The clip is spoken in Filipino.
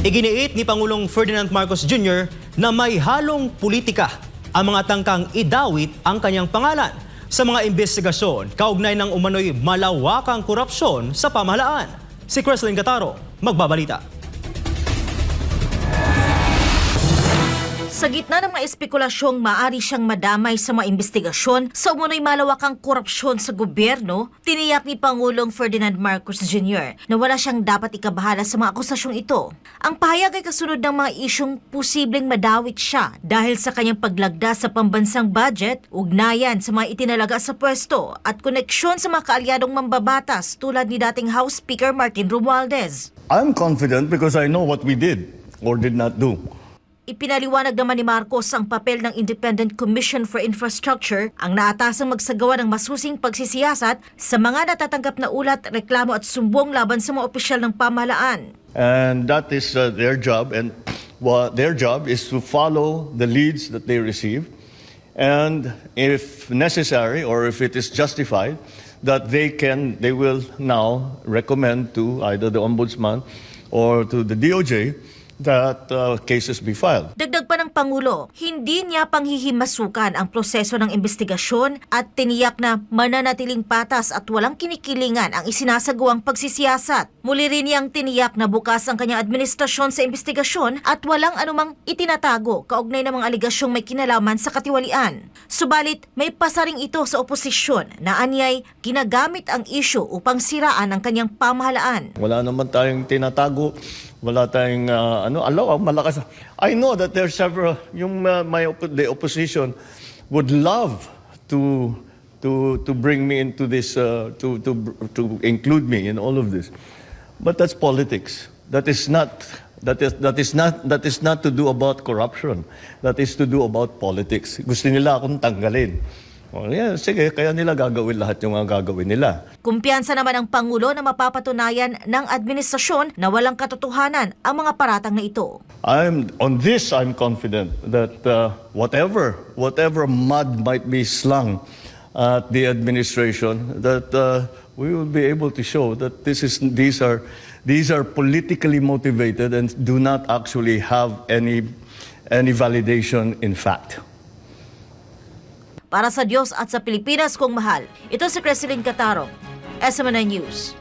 Iginiit ni Pangulong Ferdinand Marcos Jr. na may halong politika ang mga tangkang idawit ang kanyang pangalan sa mga investigasyon kaugnay ng umano'y malawakang korupsyon sa pamahalaan. Si Creslin Cataro, magbabalita. Sa gitna ng mga espekulasyong maari siyang madamay sa mga investigasyon sa umunoy malawakang korupsyon sa gobyerno, tiniyak ni Pangulong Ferdinand Marcos Jr. na wala siyang dapat ikabahala sa mga akusasyong ito. Ang pahayag ay kasunod ng mga isyong posibleng madawit siya dahil sa kanyang paglagda sa pambansang budget, ugnayan sa mga itinalaga sa pwesto at koneksyon sa mga kaalyadong mambabatas tulad ni dating House Speaker Martin Romualdez. I'm confident because I know what we did or did not do. Ipinaliwanag naman ni Marcos ang papel ng Independent Commission for Infrastructure ang naatasang magsagawa ng masusing pagsisiyasat sa mga natatanggap na ulat, reklamo at sumbong laban sa mga opisyal ng pamahalaan. And that is uh, their job. And what their job is to follow the leads that they receive. And if necessary or if it is justified, that they can, they will now recommend to either the ombudsman or to the DOJ that uh, cases be filed. Dagdag pa ng Pangulo, hindi niya panghihimasukan ang proseso ng investigasyon at tiniyak na mananatiling patas at walang kinikilingan ang isinasagawang pagsisiyasat. Muli rin niyang tiniyak na bukas ang kanyang administrasyon sa investigasyon at walang anumang itinatago kaugnay ng mga aligasyong may kinalaman sa katiwalian. Subalit, may pasaring ito sa oposisyon na anyay ginagamit ang isyu upang siraan ang kanyang pamahalaan. Wala naman tayong tinatago, wala tayong uh, ano, alaw, malakas. I know that there are several yung uh, my oppo- the opposition would love to to to bring me into this uh, to to to include me in all of this. But that's politics. That is not that is that is not that is not to do about corruption. That is to do about politics. Gusto nila akong tanggalin. Oh, yeah, sige, kaya nila gagawin lahat yung mga gagawin nila. Kumpiyansa naman ang Pangulo na mapapatunayan ng administrasyon na walang katotohanan ang mga paratang na ito. I'm on this. I'm confident that uh, whatever whatever mud might be slung at the administration, that uh, we will be able to show that this is these are these are politically motivated and do not actually have any any validation in fact. Para sa Diyos at sa Pilipinas kong mahal, ito si Creseline Cataro, SMNI News.